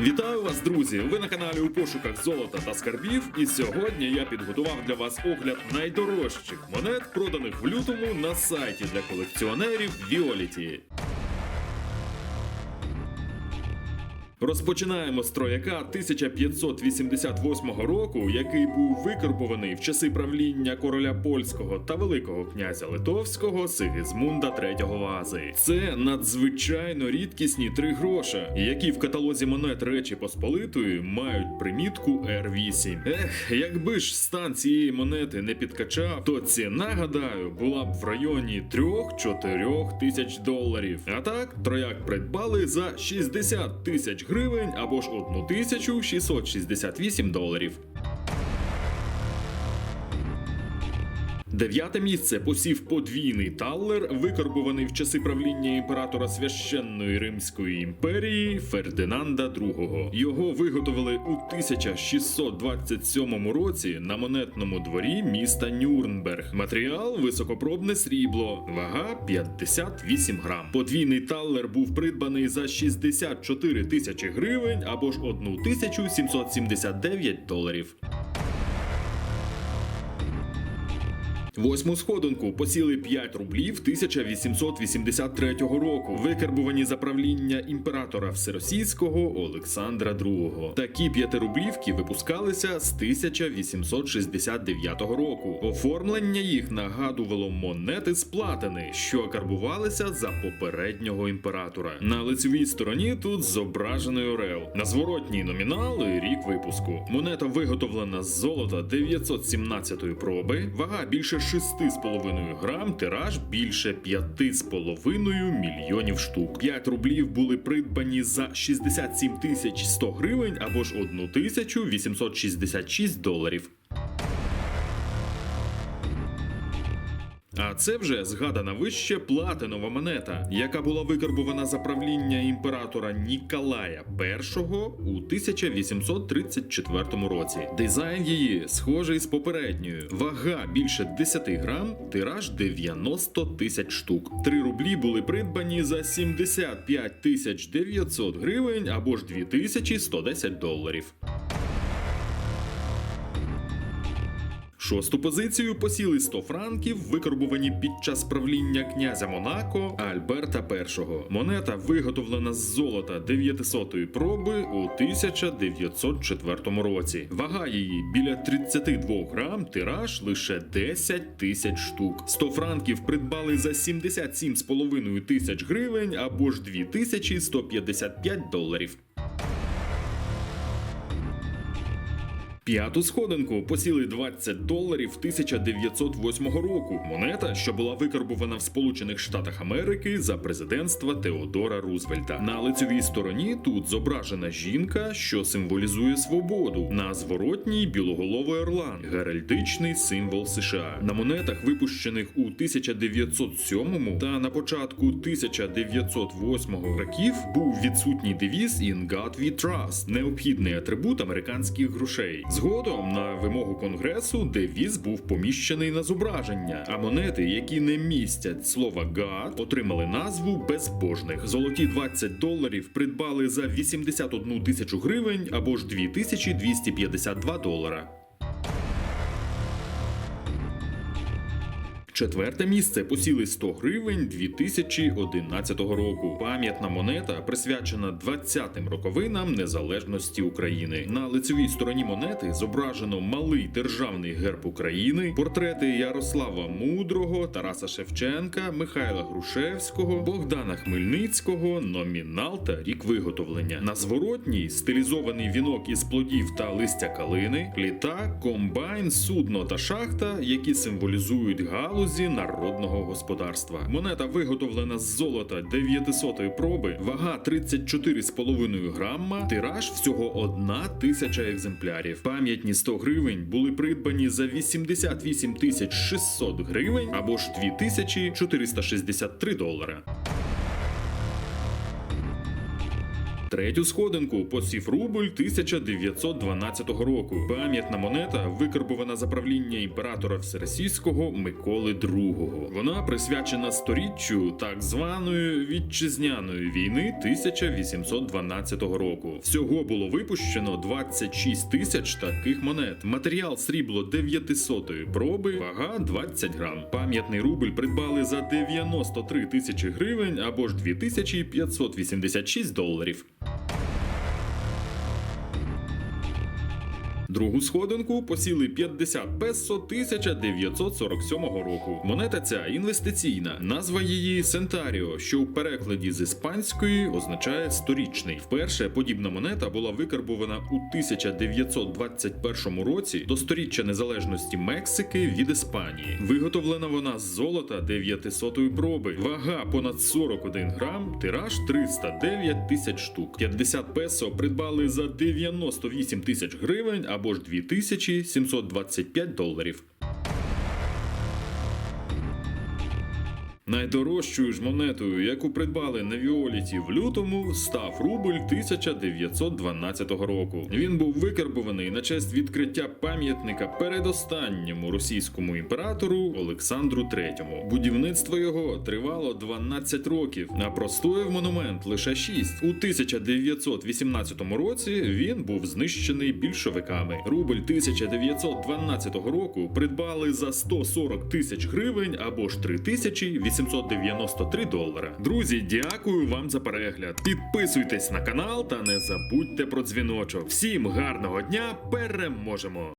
Вітаю вас, друзі! Ви на каналі у пошуках золота та скарбів. І сьогодні я підготував для вас огляд найдорожчих монет, проданих в лютому на сайті для колекціонерів Violet. Розпочинаємо з трояка 1588 року, який був викарбований в часи правління короля польського та великого князя Литовського Сигизмунда III Вази. Це надзвичайно рідкісні три гроша, які в каталозі монет Речі Посполитої мають примітку R8. Ех, якби ж стан цієї монети не підкачав, то ціна, гадаю, була б в районі 3-4 тисяч доларів. А так, трояк придбали за 60 тисяч гривень або ж 1668 доларів. Дев'яте місце посів подвійний таллер, викарбуваний в часи правління імператора священної Римської імперії Фердинанда II. Його виготовили у 1627 році на монетному дворі міста Нюрнберг. Матеріал високопробне срібло, вага 58 грам. Подвійний таллер був придбаний за 64 тисячі гривень або ж 1779 доларів. Восьму сходинку посіли 5 рублів 1883 року, викарбувані за правління імператора Всеросійського Олександра II. Такі п'ятирублівки випускалися з 1869 року. Оформлення їх нагадувало монети з платини, що карбувалися за попереднього імператора. На лицевій стороні тут зображений орел. На зворотній номінал і рік випуску. Монета виготовлена з золота 917 проби, вага більше 6,5 грам, тираж більше 5,5 мільйонів штук. 5 рублів були придбані за 67 тисяч 100 гривень або ж 1866 доларів. А це вже згадана вище платинова монета, яка була викарбована за правління імператора Ніколая І у 1834 році. Дизайн її схожий з попередньою. Вага більше 10 грам, тираж 90 тисяч штук. 3 рублі були придбані за 75 тисяч 900 гривень або ж 2110 доларів. Шосту позицію посіли 100 франків, викарбувані під час правління князя Монако Альберта І. Монета виготовлена з золота 900-ї проби у 1904 році. Вага її біля 32 грам, тираж лише 10 тисяч штук. 100 франків придбали за 77,5 тисяч гривень або ж 2155 доларів. П'яту сходинку посіли 20 доларів 1908 року. Монета, що була викарбована в Сполучених Штатах Америки за президентства Теодора Рузвельта. На лицевій стороні тут зображена жінка, що символізує свободу. На зворотній білоголовий орлан, геральдичний символ США. На монетах, випущених у 1907 та на початку 1908 років, був відсутній девіз «In God we trust» – необхідний атрибут американських грошей. Згодом на вимогу конгресу девіз був поміщений на зображення, а монети, які не містять слова «гад», отримали назву безбожних. Золоті 20 доларів придбали за 81 тисячу гривень або ж 2252 долара. Четверте місце посіли 100 гривень 2011 року. Пам'ятна монета присвячена 20-м роковинам незалежності України. На лицевій стороні монети зображено малий державний герб України, портрети Ярослава Мудрого, Тараса Шевченка, Михайла Грушевського, Богдана Хмельницького, номінал та рік виготовлення. На зворотній стилізований вінок із плодів та листя калини, літак, комбайн, судно та шахта, які символізують галузі народного господарства. Монета виготовлена з золота 900-ї проби, вага 34,5 грамма, тираж всього 1 тисяча екземплярів. Пам'ятні 100 гривень були придбані за 88 тисяч 600 гривень або ж 2463 463 долара. Третю сходинку посів рубль 1912 року. Пам'ятна монета викарбована за правління імператора Всеросійського Миколи II. Вона присвячена сторіччю так званої вітчизняної війни 1812 року. Всього було випущено 26 тисяч таких монет. Матеріал срібло 900 проби, вага 20 грам. Пам'ятний рубль придбали за 93 тисячі гривень або ж 2586 доларів. Другу сходинку посіли 50 песо 1947 року. Монета ця інвестиційна. Назва її Сентаріо, що у перекладі з іспанської означає сторічний. Вперше подібна монета була викарбована у 1921 році до сторіччя незалежності Мексики від Іспанії. Виготовлена вона з золота 900 проби, вага понад 41 грам, тираж 309 тисяч штук. 50 песо придбали за 98 тисяч гривень або ж 2725 доларів. Найдорожчою ж монетою, яку придбали на Віоліті в лютому, став рубль 1912 року. Він був викарбований на честь відкриття пам'ятника передостанньому російському імператору Олександру III. Будівництво його тривало 12 років, а простояв монумент лише 6. У 1918 році він був знищений більшовиками. Рубль 1912 року придбали за 140 тисяч гривень або ж 3893 долара. Друзі, дякую вам за перегляд. Підписуйтесь на канал та не забудьте про дзвіночок. Всім гарного дня! Переможемо!